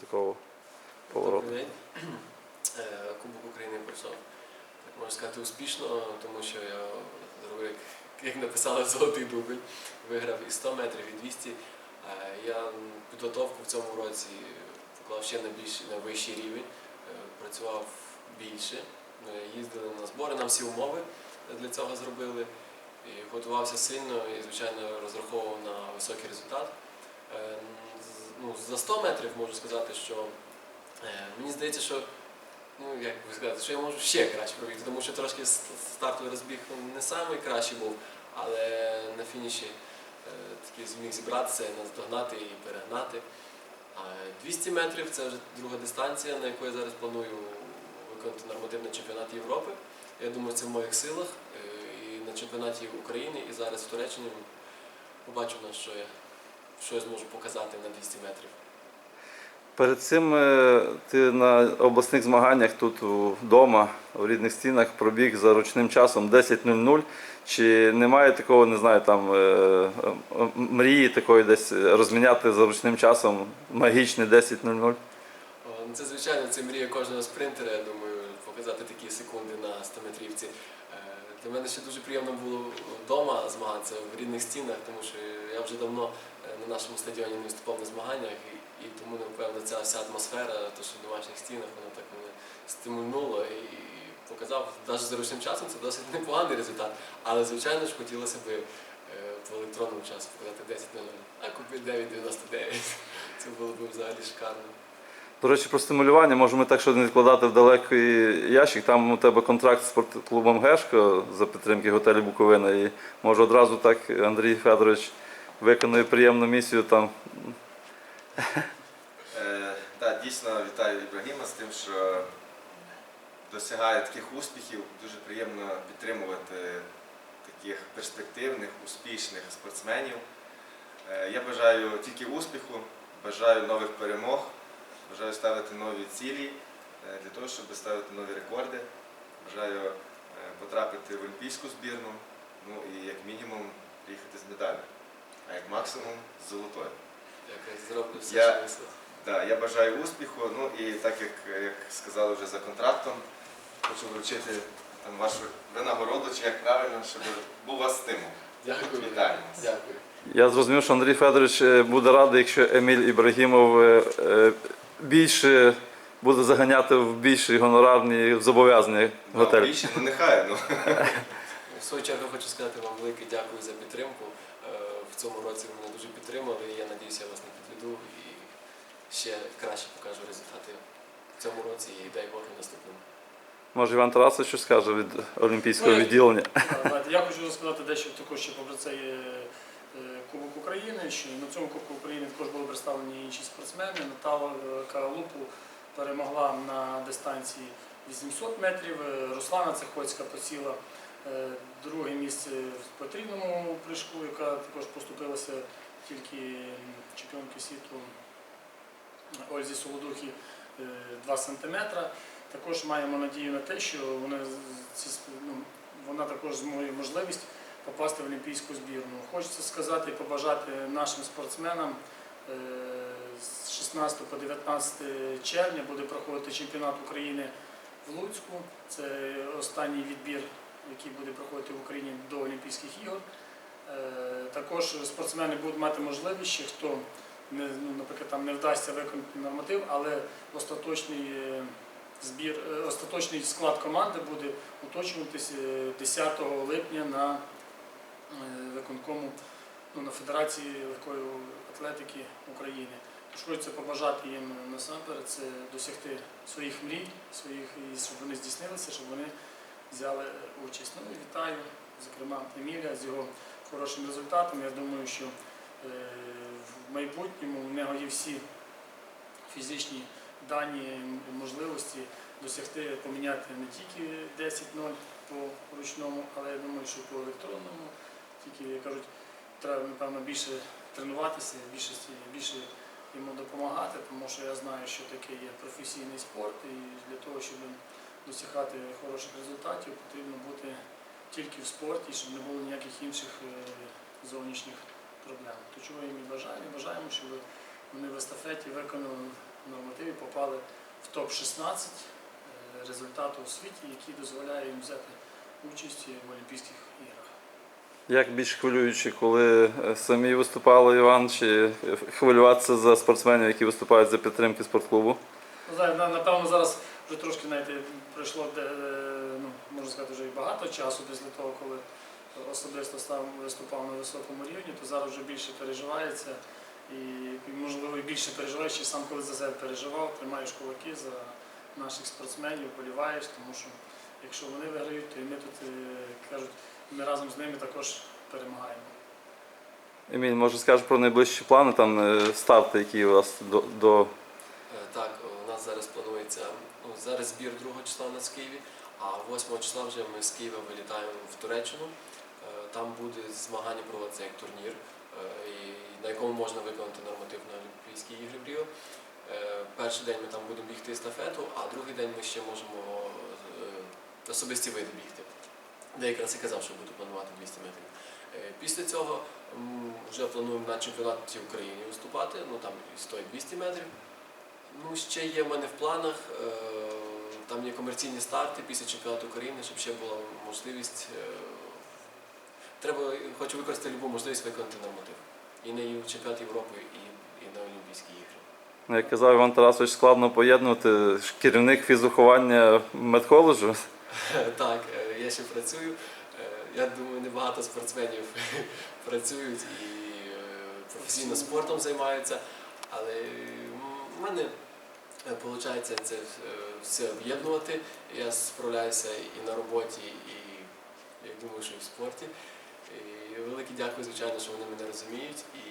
такого повороту? Е, Кубок України пройшов, так можна сказати, успішно, тому що я зробив, як- написали, золотий дубль. Виграв і 100 метрів, і 200. Е, Я підготовку в цьому році поклав ще на більш на вищий рівень, Е, працював більше. Їздили на збори, нам всі умови для цього зробили. І готувався сильно і, звичайно, розраховував на високий результат. Ну, за 100 метрів можу сказати, що Е, Мені здається, що ну як би сказати, що я можу ще краще пробігти, тому що трошки стартовий розбіг не найкращий був, але на фініші е, таки зміг зібратися, наздогнати і перегнати. А 200 метрів це вже друга дистанція, на яку я зараз планую виконати нормативний чемпіонат Європи. Я думаю, це в моїх силах. Е, І на чемпіонаті України, і зараз в Туреччині побачу, на що я, що я зможу показати на 200 метрів. Перед цим е, ти на обласних змаганнях тут вдома, в рідних стінах, пробіг за ручним часом 10.00. Чи немає такого, не знаю, там е, мрії такої десь розміняти за ручним часом магічне 10.00? Ну, Це звичайно, це мрія кожного спринтера, я думаю, показати такі секунди на 100-метрівці. Е, Для мене ще дуже приємно було вдома змагатися в рідних стінах, тому що я вже давно на нашому стадіоні не виступав на змаганнях, і, і тому, напевно, ця вся атмосфера, то, що в домашніх стінах, воно так мене стимульнуло і показав, навіть за ручним часом це досить непоганий результат. Але, звичайно ж, хотілося б е, в електронному часі показати 10.00, а купити 9.99. Це було б взагалі шикарно. До речі, про стимулювання можемо так, що не відкладати в далекий ящик. Там у тебе контракт з спортклубом Гешко за підтримки готелю Буковина. І може одразу так Андрій Федорович виконує приємну місію там. Е, так, дійсно вітаю Ібрагіма з тим, що досягає таких успіхів. Дуже приємно підтримувати таких перспективних, успішних спортсменів. Е, я бажаю тільки успіху, бажаю нових перемог, бажаю ставити нові цілі е, для того, щоб ставити нові рекорди. Бажаю потрапити в олімпійську збірну, ну і як мінімум приїхати з медаллю, а як максимум з золотою. Дякую, зроблю все, Я- Да, я бажаю успіху. Ну і так як, як сказали вже за контрактом, хочу вручити там вашу винагороду, чи як правильно, щоб був у вас стимул. Дякую. Вітаємо. Дякую. Я зрозумів, що Андрій Федорович е, буде радий, якщо Еміль Ібрагімов е, е, більше буде заганяти в більші гонорарні зобов'язання Ну, більше, ну нехай. Ну. В свою чергу хочу сказати вам велике дякую за підтримку. Е, В цьому році ви мене дуже підтримали, і я надіюся, я вас не підведу і ще краще покажу результати в цьому році і дай Бог і наступному. Може Іван Тарасович щось скаже від Олімпійського Ну, відділення. Я хочу сказати дещо також ще про цей е, е, Кубок України, що на цьому Кубку України також були представлені інші спортсмени. Наталя Каралупу перемогла на дистанції 800 метрів, е, Руслана Цехоцька посіла е, друге місце в потрібному прыжку, яка також поступилася тільки чемпіонки світу Ользі Солодухі 2 сантиметра. Також маємо надію на те, що сп- ну, вона також зможе можливість попасти в олімпійську збірну. Хочеться сказати і побажати нашим спортсменам. е, З 16 по 19 червня буде проходити чемпіонат України в Луцьку. Це останній відбір, який буде проходити в Україні до Олімпійських ігор. Е, Також спортсмени будуть мати можливість, ще хто не, ну, наприклад, там не вдасться виконати норматив, але остаточний е, збір, е, остаточний склад команди буде уточнюватися е, 10 липня на виконкому ну, на Федерації легкої атлетики України. Тож хочеться побажати їм насамперед це досягти своїх мрій, своїх, і щоб вони здійснилися, щоб вони взяли участь. Ну вітаю, зокрема, Еміля з його хорошим результатом. Я думаю, що е, в майбутньому в нього є всі фізичні дані можливості досягти, поміняти не тільки 10-0 по ручному, але я думаю, що по електронному. Тільки як кажуть, треба напевно більше тренуватися, більше, більше йому допомагати, тому що я знаю, що таке є професійний спорт, і для того, щоб досягати хороших результатів, потрібно бути тільки в спорті, щоб не було ніяких інших е, зовнішніх проблем. То чого їм і бажаємо? Бажаємо, щоб вони в естафеті виконали нормативні попали в топ-16 е, результату у світі, який дозволяє їм взяти участь в Олімпійських іграх. Як більш хвилююче, коли е, самі виступали Іван, чи хвилюватися за спортсменів, які виступають за підтримки спортклубу? Ну, Напевно, зараз вже трошки знаєте, пройшло е, ну, можна сказати, вже і багато часу після того, коли особисто став виступав на високому рівні, то зараз вже більше переживається і можливо і більше переживаєш, і сам коли за себе переживав, тримаєш кулаки за наших спортсменів, боліваєш, тому що якщо вони виграють, то і ми тут е, кажуть, ми разом з ними також перемагаємо. Еміль, може скажеш про найближчі плани, там е, старти, які у вас до, до Так, у нас зараз планується ну, зараз збір 2 числа у нас Києві, а 8 числа вже ми з Києва вилітаємо в Туреччину. Е, Там буде змагання проводитися як турнір, е, на якому можна виконати норматив на Олімпійські ігри в Ріо. Е, Перший день ми там будемо бігти естафету, а другий день ми ще можемо е, особисті види бігти. Де якраз і казав, що буду планувати 200 метрів. Е, Після цього вже плануємо на чемпіонаті України виступати, ну там і 100 і 200 метрів. Ну, ще є в мене в планах. е, Там є комерційні старти після чемпіонату України, щоб ще була можливість. е, Треба, хочу використати будь-яку можливість виконати норматив. І на чемпіонат Європи, і, і на Олімпійські ігри. Ну, Як казав Іван Тарасович, складно поєднувати керівник фізуховання медколеджу. Так, е, я ще працюю. Я думаю, небагато спортсменів працюють і професійно спортом займаються, але в мене виходить це е, все об'єднувати. Я справляюся і на роботі, і я думаю, що і в спорті. І велике дякую, звичайно, що вони мене розуміють і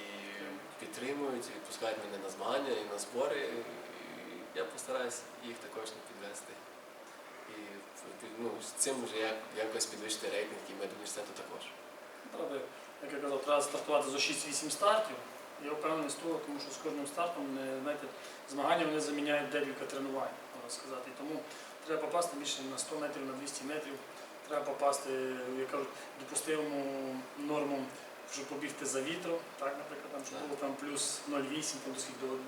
підтримують, і відпускають мене на змагання і на збори. І я постараюся їх також не підвести. І ну, з цим вже як, якось підвищити рейтинг і медуніверситету також. Треба, як я казав, треба стартувати за 6-8 стартів. Я впевнений з того, тому що з кожним стартом знаєте, змагання вони заміняють декілька тренувань, можна сказати. Тому треба попасти більше на 100 метрів, на 200 метрів. Треба попасти, як кажуть, допустиму норму, щоб побігти за вітром. Так, наприклад, там, щоб було там плюс 0,8, там до скільки, до 0,8.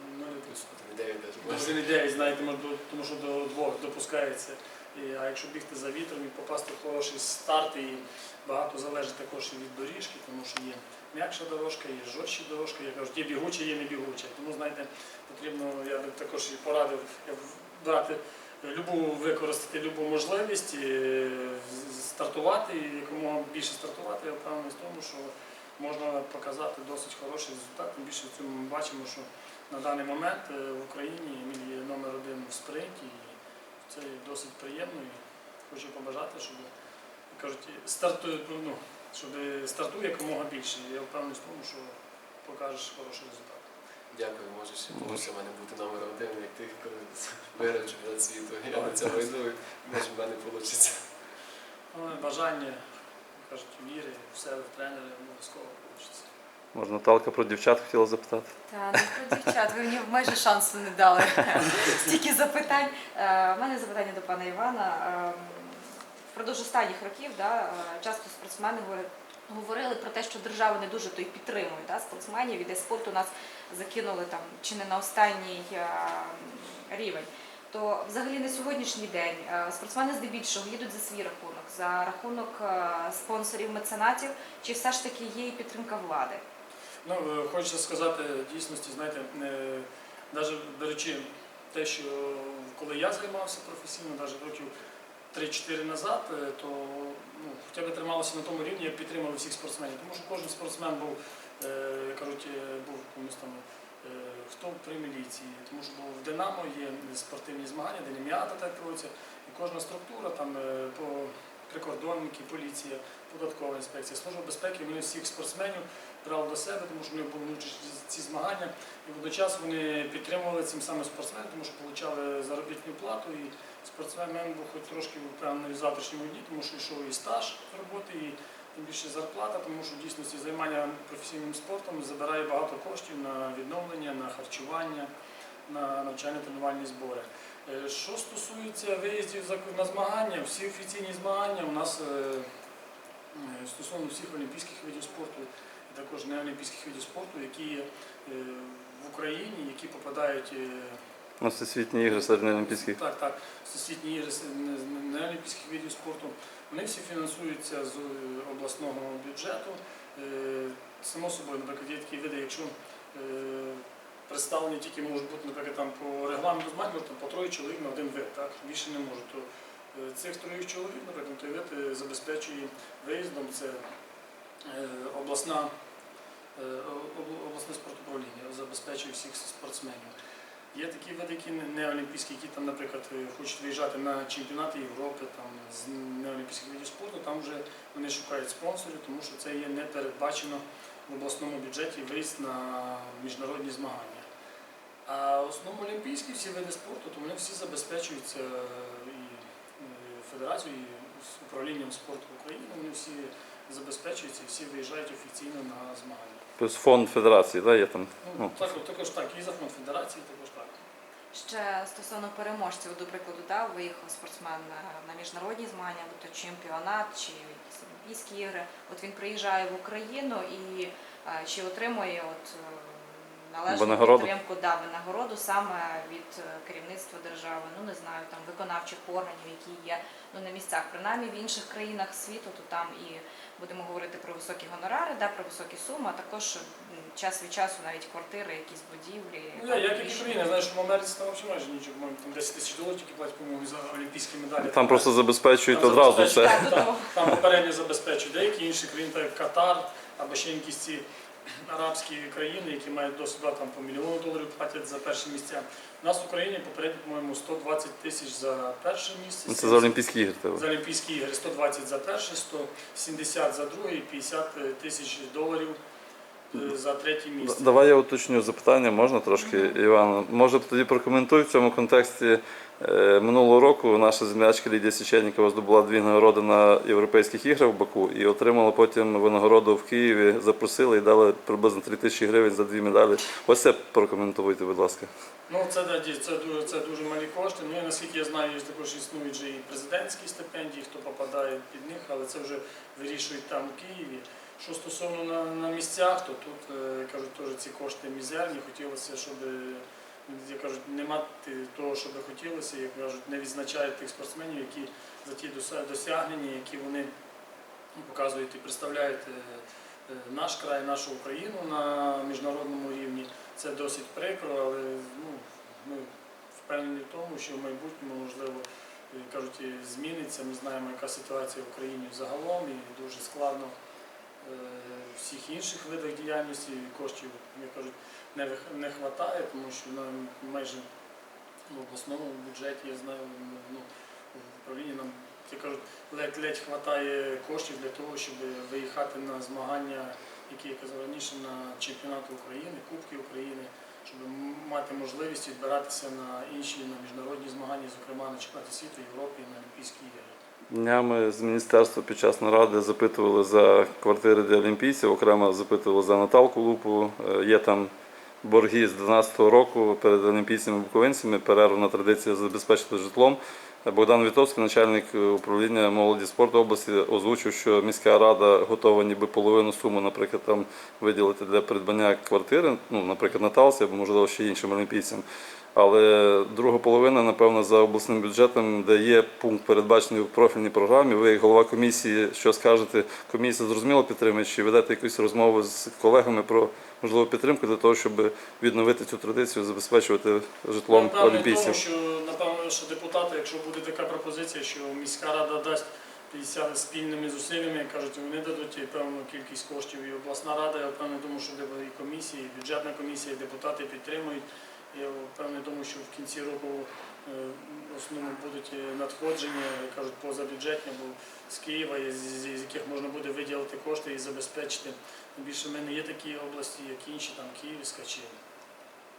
Плюс 1,9 навіть. Може 9, знаєте, тому що до двох допускається. І, а якщо бігти за вітром і попасти в хороший старт, і багато залежить також і від доріжки, тому що є м'якша дорожка, є жорстчі дорожка, я кажу, є бігуча, є не бігуча. Тому, знаєте, потрібно, я би також і порадив брати любу використати любу можливість е, з- стартувати, і якомога більше стартувати, я впевнений в тому, що можна показати досить хороший результат. Тим більше в цьому ми бачимо, що на даний момент е, в Україні Еміль є номер один в спринті, і це досить приємно. І хочу побажати, щоб кажуть, стартує, ну, щоб стартує якомога більше. Я впевнений в тому, що покажеш хороший результат. Дякую, може ще в мене бути номер один, як ти коли виграв чемпіонат світу. Я на цьому йду, може в мене вийде. Бажання, кажуть, віри в себе, в тренера обов'язково вийде. Може, Наталка про дівчат хотіла запитати. Та ну про дівчат, ви мені майже шансу не дали. Стільки запитань. Е, У мене запитання до пана Івана. Впродовж останніх років да, е, часто спортсмени говорили про те, що держава не дуже то й підтримує да, спортсменів, і де спорту нас закинули там чи не на останній е, рівень. То взагалі на сьогоднішній день е, спортсмени здебільшого їдуть за свій рахунок, за рахунок спонсорів, меценатів, чи все ж таки є і підтримка влади? Ну, хочеться сказати дійсності, знаєте, навіть беручи те, що коли я займався професійно, навіть років 3-4 назад, е, то ну, хоча б трималося на тому рівні, як підтримали всіх спортсменів. Тому що кожен спортсмен був, е, як кажуть, е, був комусь там. Хто при міліції, тому що в Динамо є спортивні змагання, Деніміада так проводиться, і кожна структура, там по прикордонники, поліція, податкова інспекція, служба безпеки, вони всіх спортсменів брали до себе, тому що вони були участь ці змагання. І водночас вони підтримували цим самим спортсменам, тому що отримали заробітну плату. І спортсмен був хоч трошки впевнений в завтрашньому дні, тому що йшов і стаж роботи, і тим більше зарплата, тому що в дійсності займання професійним спортом забирає багато коштів на відновлення, на харчування, на навчально-тренувальні збори. Е, Що стосується виїздів на змагання, всі офіційні змагання у нас е, е, стосовно всіх олімпійських видів спорту також неолімпійських видів спорту, які є е, в Україні, які попадають е, На всесвітні ігри середньоолімпійських. Так, так. Всесвітні ігри неолімпійських видів спорту. Вони всі фінансуються з е, обласного бюджету. Само собою, наприклад, є такі види, якщо представлені тільки можуть бути, наприклад, там по регламенту змагань, там по троє чоловік на один вид, так? більше не можуть. То цих троїх чоловік, наприклад, той вид забезпечує виїздом. Це обласна, е, обласне спортуправління забезпечує всіх спортсменів. Є такі види, які не- олімпійські, які там, наприклад, е, хочуть виїжджати на чемпіонати Європи, там з неолімпійських видів спорту, там вже вони шукають спонсорів, тому що це є не передбачено в обласному бюджеті виїзд на міжнародні змагання. А основно олімпійські всі види спорту, то вони всі забезпечуються е, і е, федерацією, і управлінням спорту України, вони всі забезпечуються і всі виїжджають офіційно на змагання. Плюс фонд федерації, да, є там. Ну, Ну. так, також так, і за фонд федерації, також так. Ще стосовно переможців, до прикладу, да, виїхав спортсмен е, на міжнародні змагання, тобто то чемпіонат чи якісь Олімпійські ігри. От він приїжджає в Україну і е, чи отримує от е, належну Винагороду? підтримку, да, винагороду саме від е, керівництва держави, ну не знаю, там виконавчих органів, які є ну на місцях. Принаймні в інших країнах світу, то там і будемо говорити про високі гонорари, да, про високі суми, а також час від часу навіть квартири, якісь будівлі. Ну, я, як і в приміщення. Україні, знаєш, в Америці там взагалі майже нічого, по-моєму, там 10 тисяч доларів тільки платять, по-моєму, за олімпійські медалі. Там просто забезпечують Там одразу забезпечують. все. Так, Там, там попередньо забезпечують. Деякі інші країни, так як Катар, або ще якісь ці арабські країни, які мають до суда там по мільйону доларів платять за перші місця. У нас в Україні попередньо, по-моєму, 120 тисяч за перше місце. Ну, Це за Олімпійські ігри. За. Олімпійські ігри 120 за перше, 170 за друге і 50 тисяч доларів за третє місце. Давай я уточню запитання, можна трошки, Іван? Може тоді прокоментуй в цьому контексті. Е, Минулого року наша землячка Лідія Січенікова здобула дві нагороди на європейських іграх в Баку і отримала потім винагороду в Києві. Запросили і дали приблизно 3 тисячі гривень за дві медалі. Ось це прокоментуйте, будь ласка. Ну, це, да, це, дуже, це дуже малі кошти. Ну, і наскільки я знаю, є також існують же і президентські стипендії, хто попадає під них, але це вже вирішують там у Києві. Що стосовно на, на місцях, то тут е, кажуть, теж ці кошти мізерні. Хотілося, щоб як кажуть, не мати того, що би хотілося, як кажуть, не відзначають тих спортсменів, які за ті досягнення, які вони показують і представляють е, е, наш край, нашу Україну на міжнародному рівні. Це досить прикро, але ну, ми впевнені в тому, що в майбутньому, можливо, кажуть, зміниться. Ми знаємо, яка ситуація в Україні загалом, і дуже складно всіх інших видах діяльності коштів, як кажуть, не, вих- не вистачає, тому що нам майже в обласному бюджеті, я знаю, ну, в управлінні нам як кажуть, ледь-ледь вистачає коштів для того, щоб виїхати на змагання, які я казав раніше, на чемпіонати України, Кубки України, щоб мати можливість відбиратися на інші на міжнародні змагання, зокрема на чемпіонаті світу, Європи і на Олімпійські ігри. Днями з міністерства під час наради запитували за квартири для олімпійців, окремо запитували за Наталку Лупу. Е, Є там борги з 2012 року перед олімпійцями буковинцями, перервна традиція забезпечити житлом. Е, Богдан Вітовський, начальник е, управління молоді спорту області, озвучив, що міська рада готова ніби половину суми, наприклад, там виділити для придбання квартири, ну, наприклад, Наталці або можливо ще іншим олімпійцям. Але друга половина, напевно, за обласним бюджетом, де є пункт передбачений в профільній програмі. Ви, як голова комісії, що скажете? Комісія зрозуміло підтримує, чи ведете якусь розмову з колегами про можливу підтримку для того, щоб відновити цю традицію, забезпечувати житлом Напевно, в тому, що напевно, що депутати, якщо буде така пропозиція, що міська рада дасть 50 спільними зусиллями, як кажуть, вони дадуть і певну кількість коштів, і обласна рада, я впевнений, тому що і комісії, і бюджетна комісія, і депутати підтримують. Я впевнений, тому що в кінці року е, в основному будуть е, надходження, кажуть, позабюджетні, бо з Києва, з, яких можна буде виділити кошти і забезпечити. Більше в мене є такі області, як інші, там Київська чи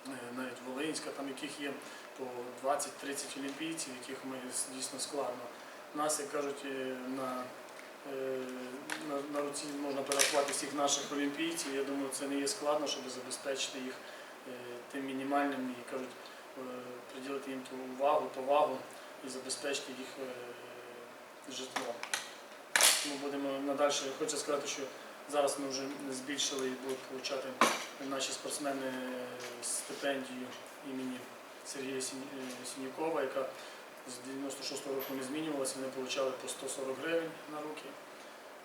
е, навіть Волинська, там яких є по 20-30 олімпійців, яких ми дійсно складно. Нас, як кажуть, на, на, на руці можна перерахувати всіх наших олімпійців. Я думаю, це не є складно, щоб забезпечити їх тим мінімальним і кажуть, е, приділити їм ту увагу, повагу і забезпечити їх е, житлом. Ми будемо надалі. Хочу сказати, що зараз ми вже збільшили і будуть отримати наші спортсмени стипендію імені Сергія е, Сінюкова, яка з 96-го року не змінювалася, вони отримали по 140 гривень на руки.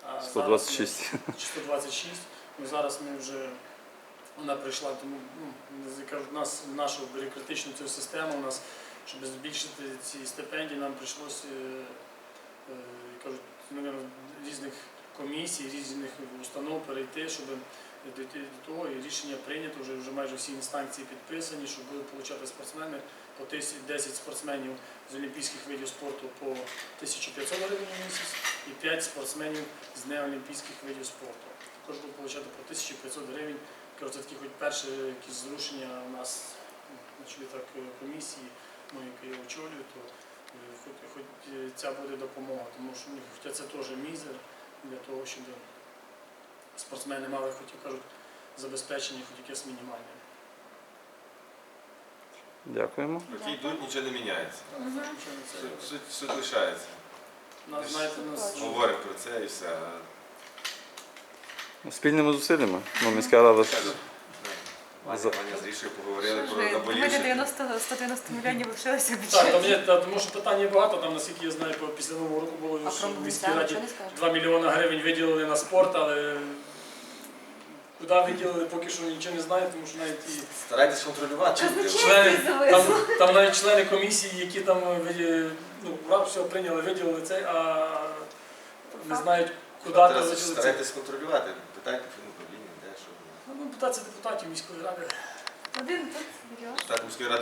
А зараз ми- 126. 126. Ми зараз ми вже вона прийшла, тому ну, в нас в нашу бюрократичну цю систему, у нас, щоб збільшити ці стипендії, нам прийшлося е, е, кажуть, різних комісій, різних установ перейти, щоб дійти до того, і рішення прийнято, вже, вже майже всі інстанції підписані, щоб будуть отримати спортсмени по 10 10 спортсменів з олімпійських видів спорту по 1500 гривень в місяць і 5 спортсменів з неолімпійських видів спорту. Також будуть отримати по 1500 гривень. Кажу, це такі хоч перші якісь зрушення у нас так комісії, ну, яку я очолюю, то е, хоч, хоч е, ця буде допомога, тому що ну, хоча це теж мізер для того, щоб спортсмени мали, хоч як кажуть, забезпечення хоч якесь мінімальне. Дякуємо. Роки йдуть, нічого не міняється. Це? Суть, суть, суть лишається. Нас, знаєте, нас Говоримо про це і все. Спільними зусиллями. Ну, міська рада ж Ваня, Ваня з Рішою поговорили про ви, думаєте, 90, 190 мільйонів лишилося в Так, там бюджеті? є, та, тому що питань є багато, там, наскільки я знаю, по- після Нового року було, А що про в міській раді нічого не скажете? 2 мільйони гривень виділили на спорт, але куди виділили, поки що нічого не знаю, тому що навіть і Старайтесь контролювати. члени, там, там навіть члени комісії, які там е, ну, все прийняли, виділили це, а не знають, куди то це. Старайтесь контролювати. Питайте управління, де що. Ну, питатися депутатів міської ради. Один тут мільйон. Так, міської ради